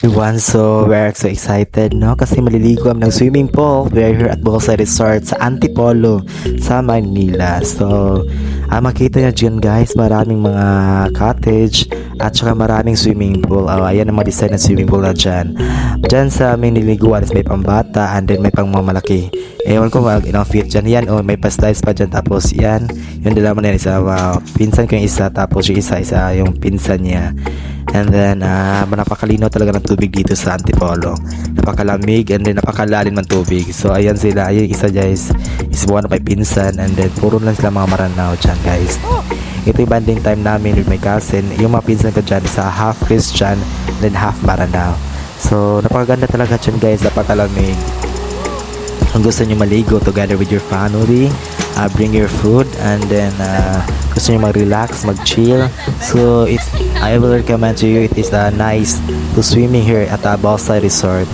Everyone, so we're so excited, no? Kasi maliligo kami ng swimming pool. We're here at Bukosay Resort sa Antipolo, sa Manila. So, ah, makita nyo dyan guys, maraming mga cottage at saka maraming swimming pool. Oh, ayan ang mga design ng swimming pool na dyan. Dyan sa aming niliguan is may pambata and then may pang mamalaki. Ewan ko mag ilang feet dyan. Yan, oh, may pa-slides pa dyan. Tapos yan, yung dalaman na yan, isa, ah, pinsan ko yung isa. Tapos yung isa, isa yung pinsan niya. And then, ah napakalino talaga ng tubig dito sa Antipolo. Napakalamig and then napakalalim ng tubig. So, ayan sila. Ayun, isa guys is one of my pinsan. And then, puro lang sila mga maranaw dyan guys. Ito yung banding time namin with my cousin. Yung mga pinsan ko dyan sa half Christian then half Maranao. So, napakaganda talaga dyan guys. Napakalamig. Kung gusto nyo maligo together with your family, uh, bring your food and then uh, gusto nyo mag-relax, mag-chill. So, it's, I will recommend to you, it is uh, nice to swimming here at uh, Balsay Resort.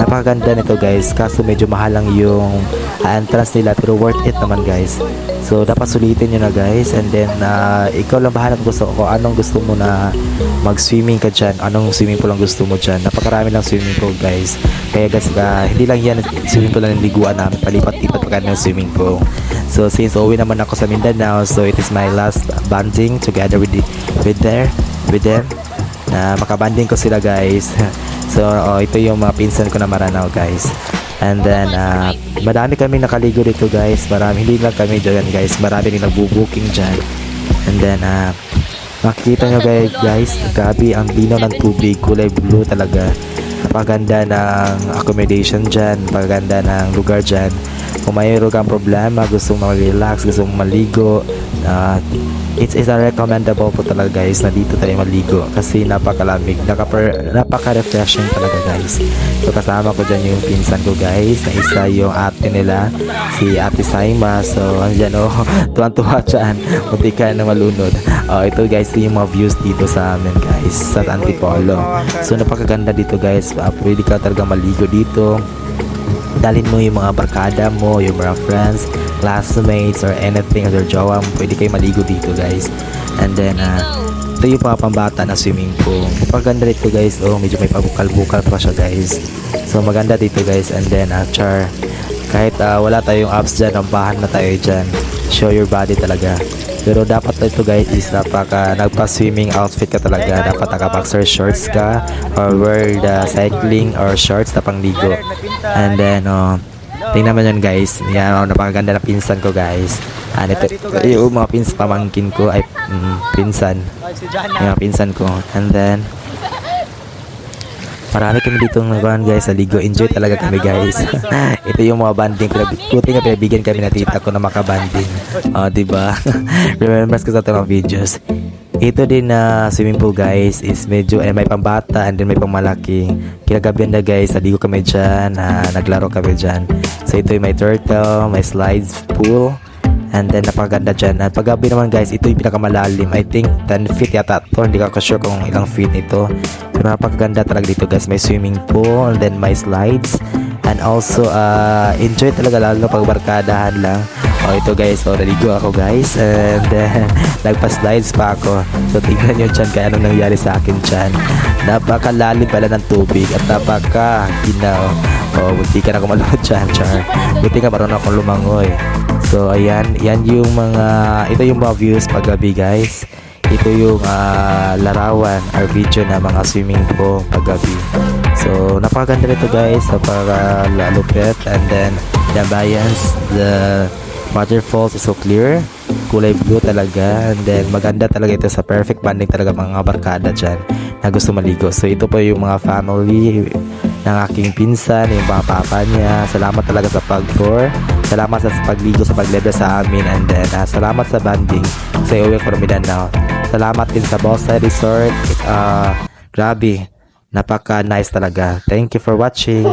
Napakaganda nito guys, kaso medyo mahal lang yung uh, entrance nila pero worth it naman guys. So, dapat sulitin nyo na guys and then uh, ikaw lang bahala gusto ko anong gusto mo na mag-swimming ka dyan, anong swimming pool ang gusto mo dyan. Napakarami lang swimming pool guys. Kaya guys, uh, hindi lang yan swimming pool lang yung liguan namin, palipat-lipat pa ng swimming pool. So since uwi naman ako sa Mindanao, so it is my last bonding together with the, with there with them. Na makabanding ko sila guys. so oh, ito yung mga pinsan ko na Maranao guys. And then uh, madami kami nakaligo dito guys. Marami hindi lang kami diyan guys. Marami din nagbo-booking diyan. And then uh, makikita nyo guys, guys, grabe ang lino ng tubig, kulay blue talaga. Napaganda ng accommodation dyan, napaganda ng lugar dyan. Kung mayroon kang problema, gusto mong mag-relax, gusto mong maligo, uh, it's, it's a recommendable po talaga guys na dito tayo maligo kasi napakalamig, napaka-refreshing talaga guys. So kasama ko dyan yung pinsan ko guys, na isa yung ate nila, si Ate Saima. So andyan oh, tuwan-tuwa dyan, munti ka na malunod. Oh, ito guys, yung mga views dito sa amin guys, sa Antipolo. So napakaganda dito guys, uh, pwede ka talaga maligo dito dalhin mo yung mga barkada mo, yung mga friends, classmates, or anything, or jowa mo, pwede kayo maligo dito guys. And then, uh, ito yung mga pambata na swimming pool. Paganda dito guys, oh, medyo may pabukal-bukal pa siya guys. So maganda dito guys, and then, uh, char, kahit uh, wala tayong apps dyan, ambahan na tayo dyan. Show your body talaga. Pero dapat ito guys is napaka nagpa-swimming outfit ka talaga. Dapat naka-boxer shorts ka or wear the cycling or shorts na pangligo. And then, oh, tingnan mo yun guys. Yan, oh, napakaganda na pinsan ko guys. Ano ito, yung mga pins pamangkin ko ay mm, pinsan. Yung pinsan ko. And then, Marami kami dito ng guys sa Ligo. Enjoy talaga kami guys. Ito yung mga banding. Buti nga pinabigyan kami na tita ko na makabanding. Oh, di ba? Remembers ko sa ito mga videos. Ito din na swimming pool guys is medyo eh, may pambata and then may pangmalaki. Kinagabihan na guys, naligo kami dyan, ah, naglaro kami dyan. So ito yung may turtle, may slides pool, And then napaganda dyan. At paggabi naman guys, ito yung pinakamalalim. I think 10 feet yata to. Hindi ka sure kung ilang feet ito. Napakaganda talaga dito guys. May swimming pool and then may slides. And also, uh, enjoy talaga lalo pag barkadahan lang. Oh, ito guys. So, naligo ako guys. And then, nagpa-slides pa ako. So, tingnan nyo dyan kaya anong nangyari sa akin dyan. Napakalalim pala ng tubig at napaka ginaw. Oh, buti ka na kumalunod dyan, char. Buti ka marunong akong lumangoy. So ayan, yan yung mga ito yung mga views paggabi guys. Ito yung ah, larawan or video na mga swimming pool paggabi. So napakaganda nito guys, napakalupit and then the ambience, the waterfalls is so clear. Kulay blue talaga and then maganda talaga ito sa perfect banding talaga mga barkada dyan na gusto maligo. So ito po yung mga family ng aking pinsan, yung mga papa niya. Salamat talaga sa pag-tour. Salamat sa pagligo sa paglebe sa amin and then uh, salamat sa banding sa uwi from Mindanao. Salamat din sa Bosay Resort. Uh, grabe, napaka nice talaga. Thank you for watching.